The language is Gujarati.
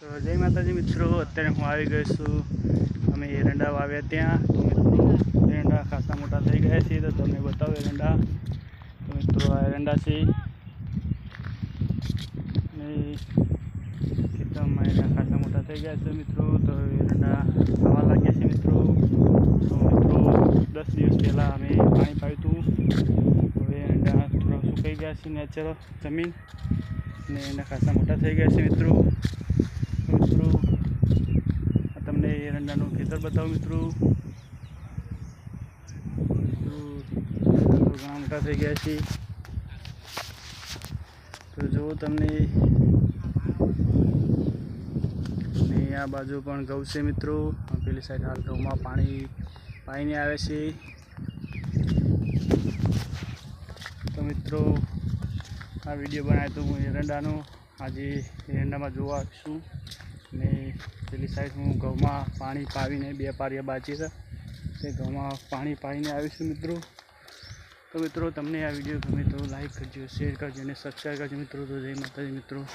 તો જય માતાજી મિત્રો, અત્યારે હું આવી ગયો છું. અમે એરંડા વાવ્યા ત્યાં. તો મિત્રો એરંડા ખાસા મોટા થઈ ગયા છે, તો તમને બતાવો એરંડા તો મિત્રો, આ એરંડા છે. ખેતરમાં એરંડા ખાસા મોટા થઈ ગયા છે મિત્રો, તો એરંડા ખાવા લાગ્યા છે મિત્રો. તો મિત્રો, દસ દિવસ પહેલાં અમે પાણી પાયું હતું. હવે એરંડા થોડા સુકાઈ ગયા છે નેચરલ જમીન. ને એના ખાસા મોટા થઈ ગયા છે મિત્રો તો મિત્રો આ તમને એરંડાનું ખેતર બતાવું મિત્રો. મિત્રો ઘણા મોટા થઈ ગયા છે તો જો તમને ને આ બાજુ પણ ઘઉં છે મિત્રો. પેલી સાઈડ હાલ ઘઉંમાં પાણી પાઈને આવે છે. તો મિત્રો, આ વીડિયો બનાવ્યો તો હું એરંડાનો આજે એરંડામાં જોવા આવીશું. ને પેલી સાઈડ હું ઘઉંમાં પાણી પાવીને બે પારિયા બાચી છે. તે ઘઉંમાં પાણી પાઈને આવીશું મિત્રો. તો મિત્રો, તમને આ વીડિયો ગમે તો લાઈક કરજો શેર કરજો અને સબસ્ક્રાઈબ કરજો મિત્રો. તો જય માતાજી મિત્રો.